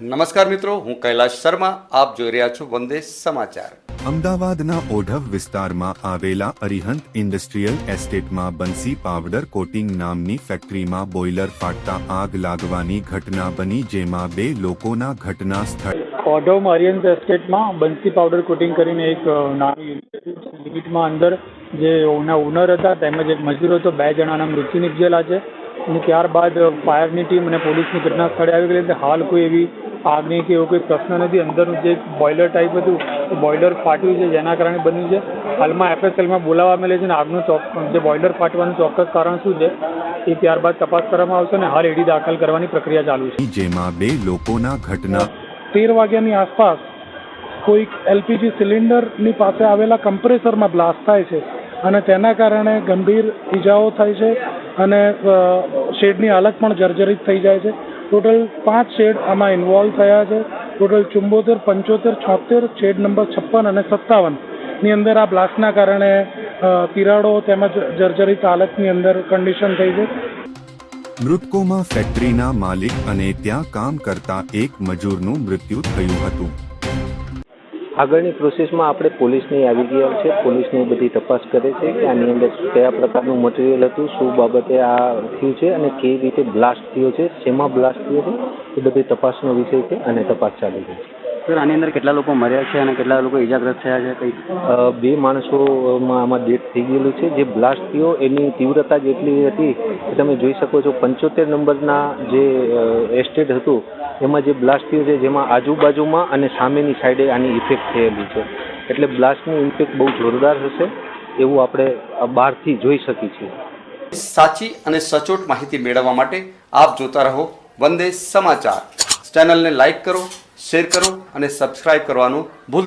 નમસ્કાર મિત્રો હું કૈલાશ શર્મા આપ જોઈ રહ્યા છો વંદે સમાચાર. અમદાવાદના ઓઢવ વિસ્તારમાં આવેલા અરિહંત ઇન્ડસ્ટ્રીયલ એસ્ટેટમાં બંસી પાવડર કોટિંગ નામની ફેક્ટરીમાં બોઇલર ફાટતા આગ લાગવાની ઘટના બની જેમાં બે લોકોના ઘટના સ્થળ ઓઢવ મારિયન્સ એસ્ટેટમાં બંસી પાવડર કોટિંગ કરીને એક નાની નાનું યુનિટમાં અંદર જે ઓના ઓનર હતા તેમજ એક મજૂર હતો બે જણાના મૃત્યુ નિપજેલા છે. અને ત્યારબાદ ફાયરની ટીમ અને પોલીસની ઘટના સ્થળે આવી ગઈ હાલ કોઈ એવી આગની કે એવો કોઈ પ્રશ્ન નથી. અંદરનું જે બોઇલર ટાઈપ હતું એ બોઇલર ફાટ્યું છે જેના કારણે બન્યું છે. હાલમાં એફએસએલમાં બોલાવવા મળે છે અને આગનું ચોક જે બોઇલર ફાટવાનું ચોક્કસ કારણ શું છે એ ત્યારબાદ તપાસ કરવામાં આવશે અને હાલ એડી દાખલ કરવાની પ્રક્રિયા ચાલુ છે. જેમાં બે લોકોના ઘટના તેર વાગ્યાની આસપાસ કોઈક એલપીજી સિલિન્ડરની પાસે આવેલા કમ્પ્રેસરમાં બ્લાસ્ટ થાય છે અને તેના કારણે ગંભીર ઈજાઓ થાય છે અને શેડની હાલત પણ જર્જરિત થઈ જાય છે. ટોટલ પાંચ શેડ આમાં ઇન્વોલ્વ થયા છે. ટોટલ ચુંબોતેર, પંચોતેર, છોતેર, શેડ નંબર છપ્પન અને સત્તાવનની અંદર આ બ્લાસ્ટના કારણે તિરાડો તેમજ જર્જરિત હાલતની અંદર કન્ડિશન થઈ છે. મૃતકોમાં ફેક્ટરીના માલિક અને ત્યાં કામ કરતા એક મજૂરનું મૃત્યુ થયું હતું. આગળની પ્રોસેસમાં આપણે પોલીસની આવી ગયા છે. પોલીસની બધી તપાસ કરે છે કે આની અંદર કયા પ્રકારનું મટીરિયલ હતું શું બાબતે આ થયું છે અને કેવી રીતે બ્લાસ્ટ થયો છે શેમાં બ્લાસ્ટ થયો છે એ બધી તપાસનો વિષય છે અને તપાસ ચાલી રહી છે. સર આની અંદર કેટલા લોકો મર્યા છે અને કેટલા લોકો ઇજાગ્રસ્ત થયા છે? કઈ બે માણસોમાં આમાં ડેથ થઈ ગયેલું છે. જે બ્લાસ્ટ થયો એની તીવ્રતા જેટલી હતી કે તમે જોઈ શકો છો, પંચોતેર નંબરના જે એસ્ટેટ હતું, એમાં જે બ્લાસ્ટ થયું છે, જેમાં આજુબાજુમાં અને સામેની સાઈડે આની ઇફેક્ટ થયેલી છે. એટલે બ્લાસ્ટની ઇફેક્ટ બહુ જોરદાર હશે, એવું આપણે બહારથી જોઈ શકીએ છીએ. સાચી અને સચોટ માહિતી મેળવવા માટે આપ જોતા રહો વંદે સમાચાર. ચેનલને લાઈક કરો શેર કરો અને સબસ્ક્રાઇબ કરવાનું ભૂલ